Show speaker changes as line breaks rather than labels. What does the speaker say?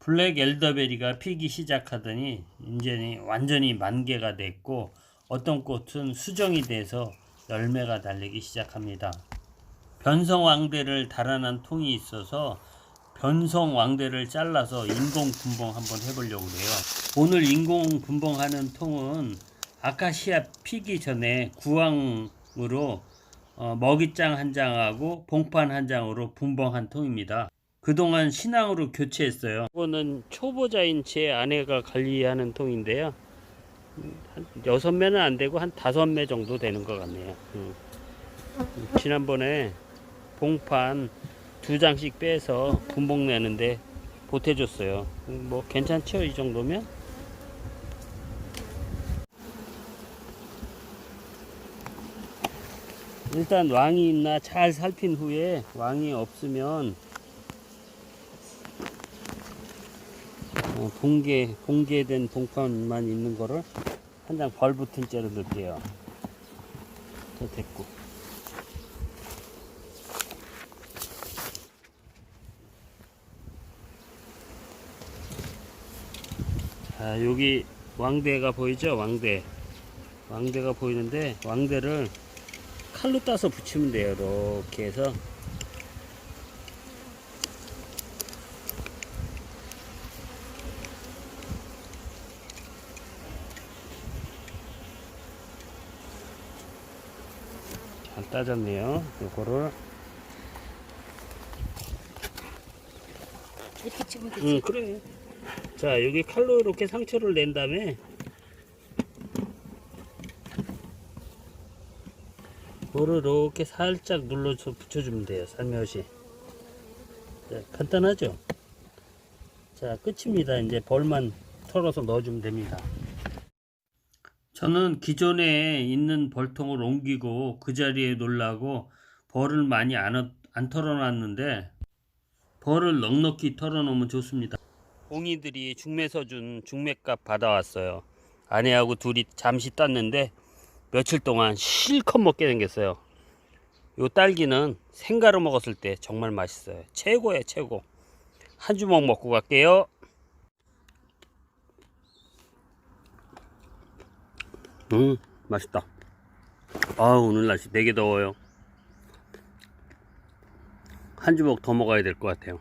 블랙 엘더베리가 피기 시작하더니 이제는 완전히 만개가 됐고 어떤 꽃은 수정이 돼서 열매가 달리기 시작합니다. 변성왕대를 달아난 통이 있어서 변성왕대를 잘라서 인공 분봉 한번 해보려고 그래요. 오늘 인공 분봉하는 통은 아카시아 피기 전에 구황으로 어, 먹이장 한 장하고 봉판 한 장으로 분봉한 통입니다. 그동안 신앙으로 교체했어요. 이거는 초보자인 제 아내가 관리하는 통인데요. 음, 한 여섯 매는 안 되고 한 다섯 매 정도 되는 것 같네요. 음. 지난번에 봉판 두 장씩 빼서 분봉 내는데 보태줬어요. 음, 뭐 괜찮죠? 이 정도면? 일단 왕이 있나 잘 살핀 후에 왕이 없으면 어, 봉개 봉개된 봉판만 있는 거를 한 장 벌 붙은 채로 넣을게요. 더 됐고. 자 여기 왕대가 보이죠? 왕대. 왕대가 보이는데 왕대를 칼로 따서 붙이면 돼요. 이렇게 해서 잘 따졌네요. 요거를
이렇게 치면 되지.
응 그래. 자 여기 칼로 이렇게 상처를 낸 다음에 볼을 이렇게 살짝 눌러서 붙여주면 돼요. 살며시. 자, 간단하죠? 자, 끝입니다. 이제 벌만 털어서 넣어주면 됩니다. 저는 기존에 있는 벌통을 옮기고 그 자리에 놓으려고 벌을 많이 안, 어- 안 털어놨는데 벌을 넉넉히 털어놓으면 좋습니다. 옹이들이 중매서 준 중매값 받아왔어요. 아내하고 둘이 잠시 땄는데 며칠 동안 실컷 먹게 생겼어요. 요 딸기는 생가로 먹었을 때 정말 맛있어요. 최고예요, 최고. 한 주먹 먹고 갈게요. 음, 맛있다. 아, 오늘 날씨 되게 더워요. 한 주먹 더 먹어야 될 것 같아요.